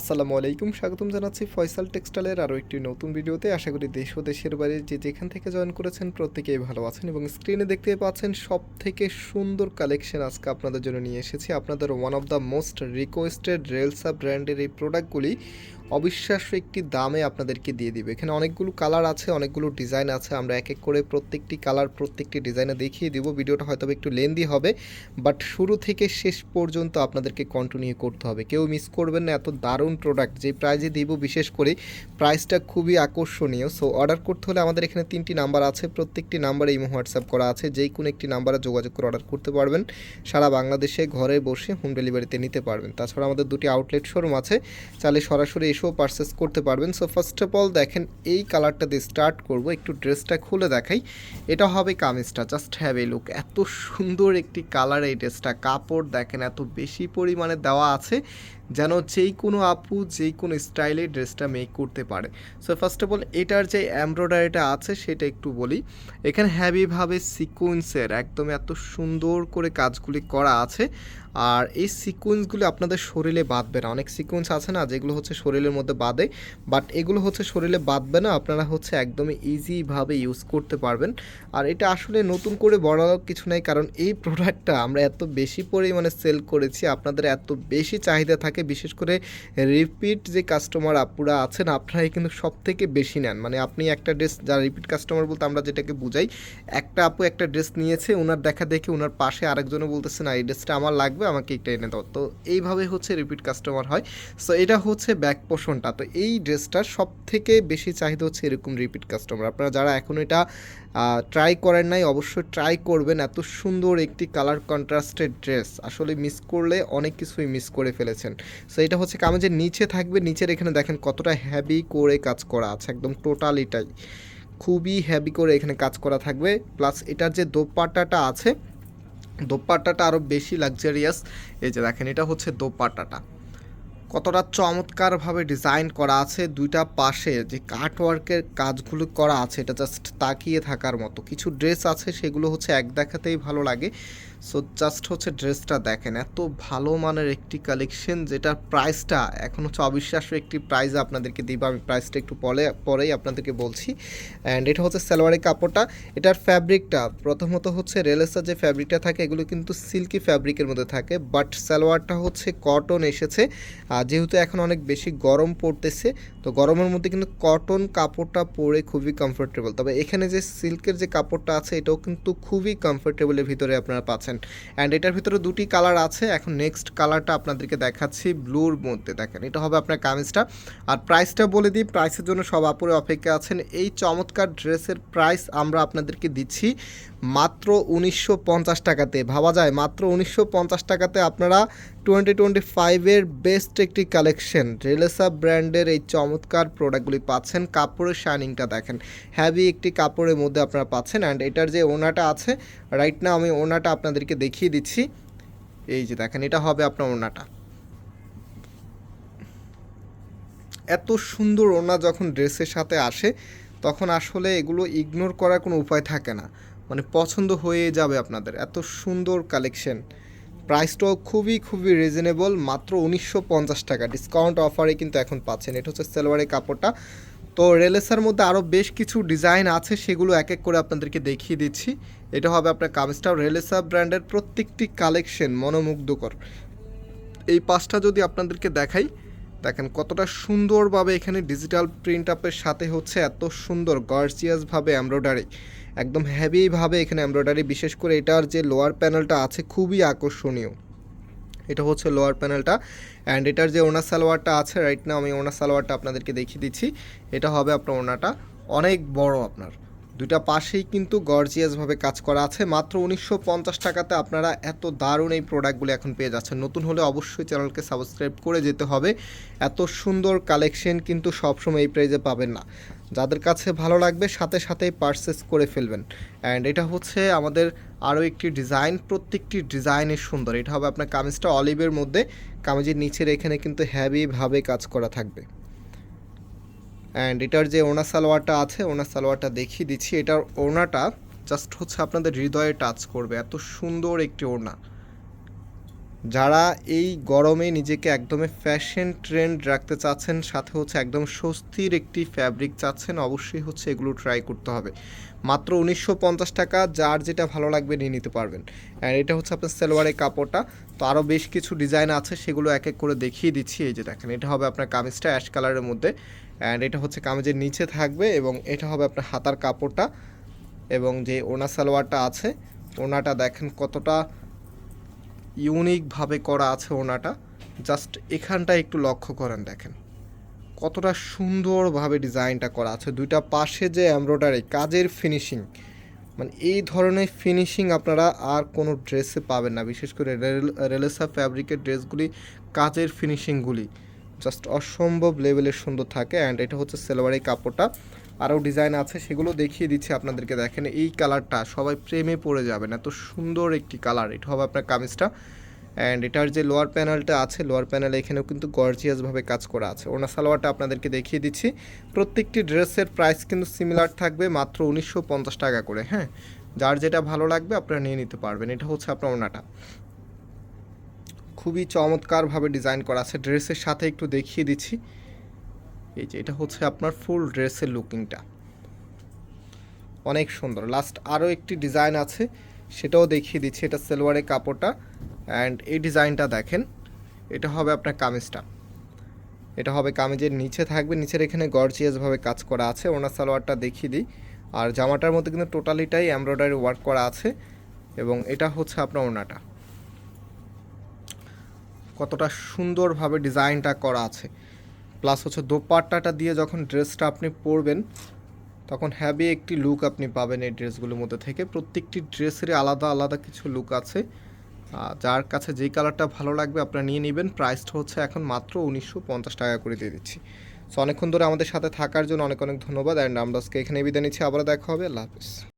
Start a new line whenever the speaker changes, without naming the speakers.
আসসালামু আলাইকুম, স্বাগতম জানাচ্ছি ফয়সাল টেক্সটাইলের আরও একটি নতুন ভিডিওতে। আশা করি দেশ ও দেশের বাইরে যে যেখান থেকে জয়েন করেছেন প্রত্যেকেই ভালো আছেন এবং স্ক্রিনে দেখতে পাচ্ছেন সব থেকে সুন্দর কালেকশন আজকে আপনাদের জন্য নিয়ে এসেছি। আপনাদের one of the most requested রেলসা ব্র্যান্ডের এই প্রোডাক্টগুলি অবিশ্বাস্য একটি দামে আপনাদেরকে দিয়ে দিবে। এখানে অনেকগুলো কালার আছে, অনেকগুলো ডিজাইন আছে। আমরা এক এক করে প্রত্যেকটি কালার, প্রত্যেকটি ডিজাইনে দেখিয়ে দিব। ভিডিওটা হয়তো একটু লেন্দি হবে, বাট শুরু থেকে শেষ পর্যন্ত আপনাদেরকে কন্টিনিউ করতে হবে। কেউ মিস করবেন না, এত দারুণ প্রোডাক্ট যে প্রাইজে দিব, বিশেষ করে প্রাইসটা খুবই আকর্ষণীয়। সো অর্ডার করতে হলে আমাদের এখানে তিনটি নাম্বার আছে। প্রত্যেকটি নাম্বারে ইমো হোয়াটসঅ্যাপ করা আছে। যেই কোনো একটি নাম্বারে যোগাযোগ করে অর্ডার করতে পারবেন। সারা বাংলাদেশে ঘরে বসে হোম ডেলিভারিতে নিতে পারবেন। তাছাড়া আমাদের দুটি আউটলেট শোরুম আছে। চাইলে সরাসরি এসেও পারচেস করতে পারবেন। সো ফার্স্ট অফ অল দেখেন, এই কালারটা দিয়ে স্টার্ট করব। একটু ড্রেসটা খুলে দেখাই। এটা হবে কামিজটা। জাস্ট হ্যাভ এ লুক এত সুন্দর একটি কালার এই ড্রেসটা কাপড় দেখেন, এত বেশি পরিমাণে দেওয়া আছে। যেন যেই কোনো আপু, যেই কোনো স্টাইলে ড্রেসটা মেক করতে পারে। সো ফার্স্ট অফ অল এটার যে এমব্রয়ডারিটা আছে, সেটা একটু বলি। এখানে হ্যাভিভাবে সিকুয়েন্সের একদম এত সুন্দর করে কাজগুলি করা আছে। আর এই সিকুয়েন্সগুলো আপনাদের শরীরে বাঁধবে না। অনেক সিকুয়েন্স আছে না, যেগুলো হচ্ছে শরীরের মধ্যে বাঁধে। বাট এগুলো হচ্ছে শরীরে বাঁধবে না, আপনারা হচ্ছে একদমই ইজিভাবে ইউজ করতে পারবেন। আর এটা আসলে নতুন করে বড় কিছু নাই, কারণ এই প্রোডাক্টটা আমরা এত বেশি পরিমাণে সেল করেছি, আপনাদের এত বেশি চাহিদা থাকে বিশেষ করে রিপিট যে কাস্টমার আপুরা আছেন, আপনারাই কিন্তু সব থেকে বেশি নেন। মানে আপনি একটা ড্রেস যারা রিপিট কাস্টমার বলতে আমরা যেটাকে বুঝাই, একটা আপু একটা ড্রেস নিয়েছে ওনার দেখা দেখে ওনার পাশে আরেকজনও বলতেছে, না, এই ড্রেসটা আমার লাগবে, আমাকে একটা এনে দাও। তো এইভাবে হচ্ছে রিপিট কাস্টমার হয়। সো এটা হচ্ছে ব্যাক পোষণটা তো এই ড্রেসটার সব থেকে বেশি চাহিদা হচ্ছে এরকম রিপিট কাস্টমার আপনারা যারা এখন এটা ট্রাই করেন নাই, অবশ্যই ট্রাই করবেন। এত সুন্দর একটি কালার কন্ট্রাস্টেড ড্রেস আসলে মিস করলে অনেক কিছুই মিস করে ফেলেছেন। সো এটা হচ্ছে কামেজের নিচে থাকবে, নিচের এখানে দেখেন কতটা হ্যাভি করে কাজ করা আছে, একদম টোটাল এটাই খুবই হ্যাভি করে এখানে কাজ করা থাকবে। প্লাস এটার যে দোপাট্টাটা আছে, দোপাট্টাটা আরও বেশি লাক্সারিয়াস এই যে দেখেন, এটা হচ্ছে দোপাট্টাটা। কতটা চমৎকারভাবে ডিজাইন করা আছে দুইটা পাশে, যে কাটওয়ার্কের কাজগুলো করা আছে, এটা জাস্ট তাকিয়ে থাকার মতো। কিছু ড্রেস আছে, সেগুলো হচ্ছে এক দেখাতেই ভালো লাগে। সো জাস্ট হচ্ছে ড্রেসটা দেখেন, এত ভালো মানের একটি কালেকশন যেটার প্রাইসটা এখন হচ্ছে অবিশ্বাস্য একটি প্রাইস আপনাদেরকে দিব। আমি প্রাইসটা একটু পরে পরেই আপনাদেরকে বলছি। অ্যান্ড এটা হচ্ছে সালোয়ারের কাপড়টা। এটার ফ্যাব্রিকটা প্রথমত হচ্ছে রেলেসার যে ফ্যাব্রিকটা থাকে, এগুলো কিন্তু সিল্কি ফ্যাব্রিকের মধ্যে থাকে। বাট সালোয়ারটা হচ্ছে কটন এসেছে। আর যেহেতু এখন অনেক বেশি গরম পড়তেছে, তো গরমের মধ্যে কিন্তু কটন কাপড়টা পরে খুবই কমফোর্টেবল তবে এখানে যে সিল্কের যে কাপড়টা আছে, এটাও কিন্তু খুবই কমফোর্টেবলের ভিতরে আপনারা পাচ্ছেন। অ্যান্ড এটার ভিতরে দুটি কালার আছে। এখন নেক্সট কালারটা আপনাদেরকে দেখাচ্ছি ব্লুর মধ্যে। দেখেন, এটা হবে আপনার কামিজটা। আর প্রাইসটা বলে দিই প্রাইসের জন্য সব আপুরে অপেক্ষা আছেন। এই চমৎকার ড্রেসের প্রাইস আমরা আপনাদেরকে দিচ্ছি মাত্র উনিশশো পঞ্চাশ টাকাতে। ভাবা যায়, মাত্র উনিশশো পঞ্চাশ টাকাতে আপনারা টোয়েন্টি টোয়েন্টি ফাইভের বেস্ট একটি কালেকশন রেলেসা ব্র্যান্ডের এই চমৎকার প্রোডাক্টগুলি পাচ্ছেন। কাপড়ের শাইনিংটা দেখেন। হ্যাভি একটি কাপড়ের মধ্যে আপনারা পাচ্ছেন অ্যান্ড এটার যে ওনাটা আছে রাইট না আমি ওনাটা আপনাদেরকে দেখিয়ে দিচ্ছি। এই যে দেখেন, এটা হবে আপনার ওনাটা। এত সুন্দর ওনা যখন ড্রেসের সাথে আসে, তখন আসলে এগুলো ইগনোর করার কোনো উপায় থাকে না। মানে পছন্দ হয়ে যাবে আপনাদের। এত সুন্দর কালেকশন প্রাইসটাও খুবই খুবই রিজনেবল মাত্র উনিশশো পঞ্চাশ টাকা। ডিসকাউন্ট অফারে কিন্তু এখন পাচ্ছেন। এটা হচ্ছে সেলোয়ারের কাপড়টা। তো রেলেসার মধ্যে আরও বেশ কিছু ডিজাইন আছে, সেগুলো এক এক করে আপনাদেরকে দেখিয়ে দিচ্ছি। এটা হবে আপনার কামিজটা রেলেসা ব্র্যান্ডের প্রত্যেকটি কালেকশন মনোমুগ্ধকর। এই পাঁচটা যদি আপনাদেরকে দেখাই দেখেন কতটা সুন্দরভাবে এখানে ডিজিটাল প্রিন্ট আপের সাথে হচ্ছে এত সুন্দর গর্জিয়াসভাবে এমব্রয়ডারি একদম হ্যাভিভাবে এখানে এমব্রয়ডারি বিশেষ করে এটার যে লোয়ার প্যানেলটা আছে খুবই আকর্ষণীয়। এটা হচ্ছে লোয়ার প্যানেলটা অ্যান্ড এটার যে ওনার সালোয়ারটা আছে রাইট না আমি ওনার সালোয়ারটা আপনাদেরকে দেখিয়ে দিচ্ছি, এটা হবে আপনার ওনাটা অনেক বড় আপনার। দুইটা পাশেই কিন্তু গর্জিয়াসভাবে কাজ করা আছে। মাত্র উনিশশো পঞ্চাশ টাকাতে আপনারা এত দারুণ এই প্রোডাক্টগুলো এখন পেয়ে যাচ্ছেন। নতুন হলে অবশ্যই চ্যানেলকে সাবস্ক্রাইব করে যেতে হবে। এত সুন্দর কালেকশন কিন্তু সবসময় এই প্রাইজে পাবেন না। যাদের কাছে ভালো লাগবে, সাথে সাথেই পারচেস করে ফেলবেন। অ্যান্ড এটা হচ্ছে আমাদের আরও একটি ডিজাইন প্রত্যেকটি ডিজাইনের সুন্দর। এটা হবে আপনার কামিজটা অলিভের মধ্যে। কামিজের নিচের এখানে কিন্তু হ্যাভিভাবে কাজ করা থাকবে। এটার যে ওনা সালোয়ারটা আছে ওনা সালোয়ারটা দেখিয়ে দিচ্ছি। এটার ওনাটা জাস্ট হচ্ছে আপনাদের হৃদয়ে টাচ করবে। এত সুন্দর একটি ওড়না। যারা এই গরমে নিজেকে একদমই ফ্যাশন ট্রেন্ড রাখতে চাচ্ছেন, সাথে হচ্ছে একদম স্বস্তির একটি ফ্যাব্রিক চাচ্ছেন, অবশ্যই হচ্ছে এগুলো ট্রাই করতে হবে। মাত্র উনিশশো পঞ্চাশ টাকা, যার যেটা ভালো লাগবে নিয়ে নিতে পারবেন। আর এটা হচ্ছে আপনার সেলোয়ারের কাপড়টা। তো আরও বেশ কিছু ডিজাইন আছে, সেগুলো এক এক করে দেখিয়ে দিচ্ছি। এই যে দেখেন, এটা হবে আপনার কামিজটা অ্যাশ কালারের মধ্যে। অ্যান্ড এটা হচ্ছে কামিজের নিচে থাকবে এবং এটা হবে আপনার হাতার কাপড়টা এবং যে ওনা সালোয়ারটা আছে ওনাটা দেখেন কতটা ইউনিকভাবে করা আছে ওনাটা জাস্ট এখানটা একটু লক্ষ্য করেন দেখেন। কতটা সুন্দরভাবে ডিজাইনটা করা আছে। দুইটা পাশে যে এমব্রয়ডারি, কাজের ফিনিশিং মানে এই ধরনের ফিনিশিং আপনারা আর কোনো ড্রেসে পাবেন না। বিশেষ করে রেলেসা ফ্যাব্রিকের ড্রেসগুলি কাজের ফিনিশিংগুলি জাস্ট অসম্ভব লেভেলের সুন্দর থাকে অ্যান্ড এটা হচ্ছে সেলোয়ারের কাপড়টা। আরও ডিজাইন আছে, সেগুলো দেখিয়ে দিচ্ছি আপনাদেরকে, দেখেন এই কালারটা সবাই প্রেমে পড়ে যাবেন, এত সুন্দর একটি কালার, এটা হবে আপনার কামিজটা। অ্যান্ড এটার যে লোয়ার প্যানেলটা আছে লোয়ার প্যানেল এখানেও কিন্তু গর্জিয়াসভাবে কাজ করা আছে। ওনা সালোয়ারটা আপনাদেরকে দেখিয়ে দিচ্ছি। প্রত্যেকটি ড্রেসের প্রাইস কিন্তু সিমিলার থাকবে, মাত্র উনিশশো পঞ্চাশ টাকা করে হ্যাঁ? যার যেটা ভালো লাগবে, আপনারা নিয়ে নিতে পারবেন, এটা হচ্ছে আপনার ওনাটা খুবই চমৎকারভাবে ডিজাইন করা আছে। ড্রেসের সাথে একটু দেখিয়ে দিচ্ছি। এই যে এটা হচ্ছে আপনার ফুল ড্রেসের লুকিংটা। অনেক সুন্দর। লাস্ট আরও একটি ডিজাইন আছে, সেটাও দেখিয়ে দিচ্ছি। এটা সেলোয়ারের কাপড়টা। অ্যান্ড এই ডিজাইনটা দেখেন, এটা হবে আপনার কামিজটা। এটা হবে কামিজের নিচে থাকবে। নিচের এখানে গর্জিয়াসভাবে কাজ করা আছে। ওনার সালোয়ারটা দেখিয়ে দিই। আর জামাটার মধ্যে কিন্তু টোটালিটাই এমব্রয়ডারি ওয়ার্ক করা আছে। এবং এটা হচ্ছে আপনার ওনাটা কতটা সুন্দরভাবে ডিজাইনটা করা আছে। প্লাস হচ্ছে দোপাট্টাটা দিয়ে যখন ড্রেসটা আপনি পরবেন, তখন হ্যাভি একটি লুক আপনি পাবেন এই ড্রেসগুলোর মধ্যে থেকে। প্রত্যেকটি ড্রেসেরই আলাদা আলাদা কিছু লুক আছে। যার কাছে যেই কালারটা ভালো লাগবে আপনারা নিয়ে নেবেন। প্রাইসটা হচ্ছে এখন মাত্র উনিশশো পঞ্চাশ টাকা করে দিয়ে দিচ্ছি। সো অনেকক্ষণ ধরে আমাদের সাথে থাকার জন্য অনেক অনেক ধন্যবাদ। অ্যান্ড আমরা আজকে এখানে বিদায় নিচ্ছি। আবারও দেখা হবে। আল্লাহ হাফিজ।